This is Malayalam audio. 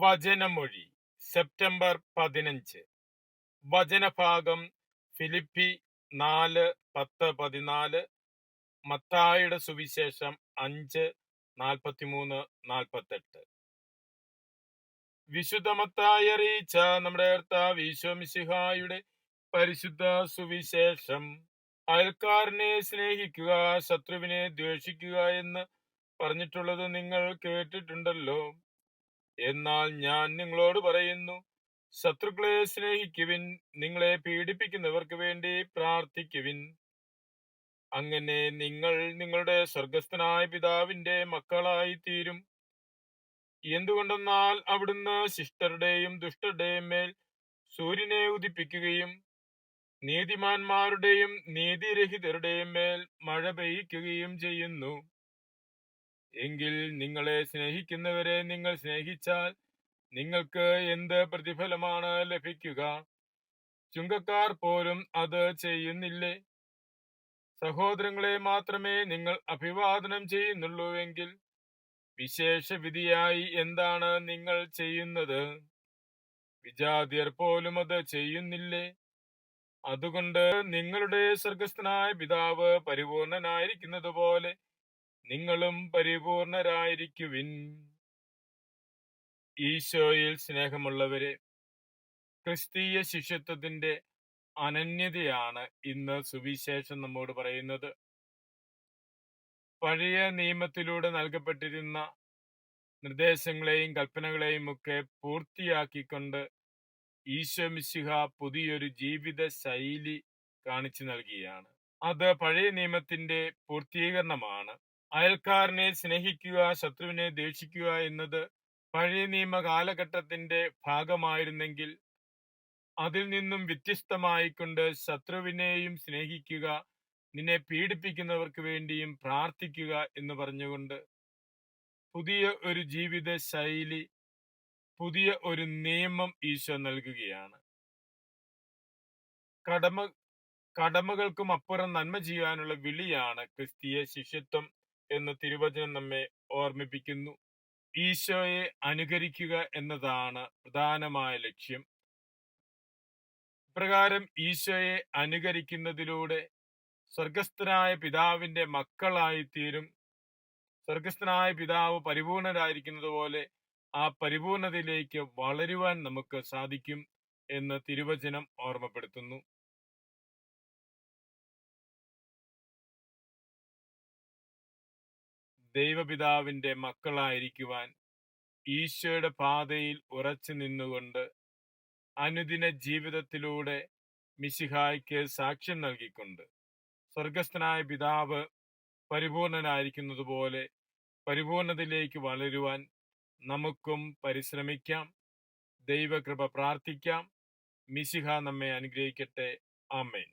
വചനമൊഴി സെപ്റ്റംബർ പതിനഞ്ച്. വചനഭാഗം ഫിലിപ്പി നാല് പത്ത് പതിനാല്. മത്തായുടെ സുവിശേഷം അഞ്ച് നാൽപ്പത്തിമൂന്ന് നാൽപ്പത്തെട്ട്. വിശുദ്ധ മത്തായി അറിയിച്ച നമ്മുടെ കർത്താവ് പരിശുദ്ധ സുവിശേഷം അയൽക്കാരനെ സ്നേഹിക്കുക ശത്രുവിനെ ദ്വേഷിക്കുക എന്ന് പറഞ്ഞിട്ടുള്ളത് നിങ്ങൾ കേട്ടിട്ടുണ്ടല്ലോ. എന്നാൽ ഞാൻ നിങ്ങളോട് പറയുന്നു ശത്രുക്കളെ സ്നേഹിക്കുവിൻ നിങ്ങളെ പീഡിപ്പിക്കുന്നവർക്ക് വേണ്ടി പ്രാർത്ഥിക്കുവിൻ. അങ്ങനെ നിങ്ങൾ നിങ്ങളുടെ സ്വർഗസ്ഥനായ പിതാവിന്റെ മക്കളായി തീരും എന്തുകൊണ്ടെന്നാൽ അവിടുന്ന് ശിഷ്ടരുടെയും ദുഷ്ടരുടെയും മേൽ സൂര്യനെ ഉദിപ്പിക്കുകയും നീതിമാന്മാരുടെയും നീതിരഹിതരുടെയും മേൽ മഴ പെയ്യ്ക്കുകയും ചെയ്യുന്നു. എങ്കിൽ നിങ്ങളെ സ്നേഹിക്കുന്നവരെ നിങ്ങൾ സ്നേഹിച്ചാൽ നിങ്ങൾക്ക് എന്ത് പ്രതിഫലമാണ് ലഭിക്കുക? ചുങ്കക്കാർ പോലും അത് ചെയ്യുന്നില്ലേ? സഹോദരങ്ങളെ മാത്രമേ നിങ്ങൾ അഭിവാദനം ചെയ്യുന്നുള്ളൂവെങ്കിൽ വിശേഷ വിധിയായി എന്താണ് നിങ്ങൾ ചെയ്യുന്നത്? വിജാതിയർ പോലും അത് ചെയ്യുന്നില്ലേ? അതുകൊണ്ട് നിങ്ങളുടെ സ്വർഗസ്ഥനായ പിതാവ് പരിപൂർണനായിരിക്കുന്നത് പോലെ നിങ്ങളും പരിപൂർണരായിരിക്കുവിൻ. ഈശോയിൽ സ്നേഹമുള്ളവരെ ക്രിസ്തീയ ശിഷ്യത്വത്തിന്റെ അനന്യതയാണ് ഇന്ന് സുവിശേഷം നമ്മോട് പറയുന്നത്. പഴയ നിയമത്തിലൂടെ നൽകപ്പെട്ടിരുന്ന നിർദ്ദേശങ്ങളെയും കൽപ്പനകളെയും ഒക്കെ പൂർത്തിയാക്കിക്കൊണ്ട് ഈശോ മിശിഹ പുതിയൊരു ജീവിത ശൈലി കാണിച്ചു നൽകിയാണ്. അത് പഴയ നിയമത്തിന്റെ പൂർത്തീകരണമാണ്. അയൽക്കാരനെ സ്നേഹിക്കുക ശത്രുവിനെ ദേഷിക്കുക എന്നത് പഴയ നിയമ കാലഘട്ടത്തിന്റെ ഭാഗമായിരുന്നെങ്കിൽ അതിൽ നിന്നും വ്യത്യസ്തമായിക്കൊണ്ട് ശത്രുവിനെയും സ്നേഹിക്കുക നിന്നെ പീഡിപ്പിക്കുന്നവർക്ക് വേണ്ടിയും പ്രാർത്ഥിക്കുക എന്ന് പറഞ്ഞുകൊണ്ട് പുതിയ ഒരു ജീവിത ശൈലി പുതിയ ഒരു നിയമം ഈശോ നൽകുകയാണ്. കടമ കടമകൾക്കും അപ്പുറം നന്മ ചെയ്യാനുള്ള വിളിയാണ് ക്രിസ്തീയ ശിഷ്യത്വം. എന്ന് തിരുവചനം നമ്മെ ഓർമ്മിപ്പിക്കുന്നു. ഈശോയെ അനുകരിക്കുക എന്നതാണ് പ്രധാനമായ ലക്ഷ്യം. പ്രകാരം ഈശോയെ അനുകരിക്കുന്നതിലൂടെ സ്വർഗസ്ഥനായ പിതാവിന്റെ മക്കളായി തീരും സ്വർഗസ്ഥനായ പിതാവ് പരിപൂർണരായിരിക്കുന്നത് പോലെ ആ പരിപൂർണതയിലേക്ക് വളരുവാൻ നമുക്ക് സാധിക്കും എന്ന് തിരുവചനം ഓർമ്മപ്പെടുത്തുന്നു. ദൈവപിതാവിന്റെ മക്കളായിരിക്കുവാൻ ഈശോയുടെ പാതയിൽ ഉറച്ചു നിന്നുകൊണ്ട് അനുദിന ജീവിതത്തിലൂടെ മിശിഹായ്ക്ക് സാക്ഷ്യം നൽകിക്കൊണ്ട് സ്വർഗസ്ഥനായ പിതാവ് പരിപൂർണനായിരിക്കുന്നത് പോലെ പരിപൂർണതയിലേക്ക് വളരുവാൻ നമുക്കും പരിശ്രമിക്കാം. ദൈവകൃപ പ്രാർത്ഥിക്കാം. മിശിഹ നമ്മെ അനുഗ്രഹിക്കട്ടെ. ആമേൻ.